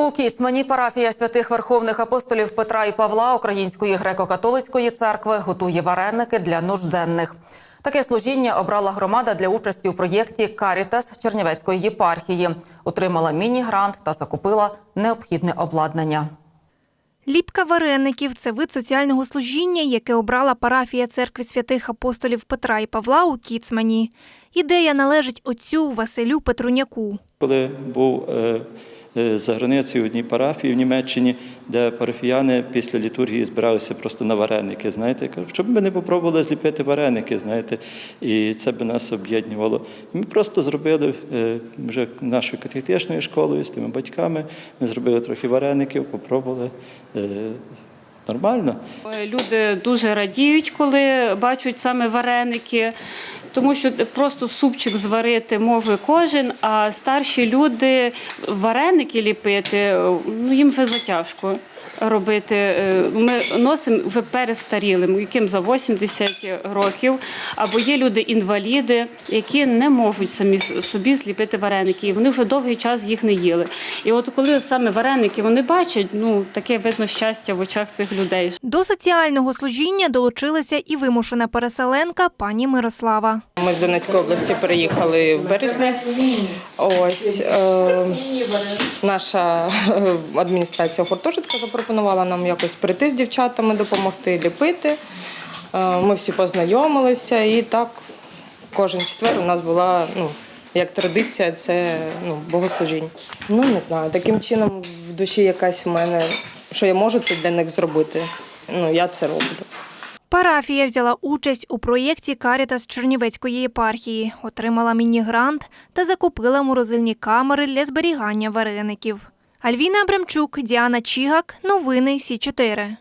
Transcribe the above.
У Кіцмані парафія святих верховних апостолів Петра і Павла Української греко-католицької церкви готує вареники для нужденних. Таке служіння обрала громада для участі у проєкті Карітас Чернівецької єпархії. Отримала міні-грант та закупила необхідне обладнання. Ліпка вареників це вид соціального служіння, яке обрала парафія церкви святих апостолів Петра і Павла у Кіцмані. Ідея належить отцю Василю Петруняку. Коли був е, за границею в одній парафії в Німеччині, де парафіяни після літургії збиралися просто на вареники, знаєте, щоб ми не попробували зліпити вареники, знаєте, і це би нас об'єднувало. Ми просто зробили е, вже нашою катехетичною школою з тими батьками. Ми зробили трохи вареників, попробували. е, Нормально. Люди дуже радіють, коли бачать саме вареники, тому що просто супчик зварити може кожен, а старші люди вареники ліпити, ну їм вже затяжко робити. Е, Ми носимо вже перестарілим, яким за 80 років, або є люди-інваліди, які не можуть самі собі зліпити вареники, і вони вже довгий час їх не їли. І от коли саме вареники вони бачать, ну таке видно щастя в очах цих людей. До соціального служіння долучилася і вимушена переселенка пані Мирослава. Ми з Донецької області переїхали в березні. Ось е, наша е, адміністрація гуртожитка запропонувала нам якось прийти з дівчатами, допомогти ліпити. Е, ми всі познайомилися, і так кожен четвер у нас була ну, як традиція, це ну, богослужіння. Ну не знаю, таким чином в душі якась у мене, що я можу це для них зробити. Ну я це роблю. Парафія взяла участь у проєкті Карітас Чернівецької єпархії, отримала міні-грант та закупила морозильні камери для зберігання вареників. Альвіна Абрамчук, Діана Чігак. Новини Сі 4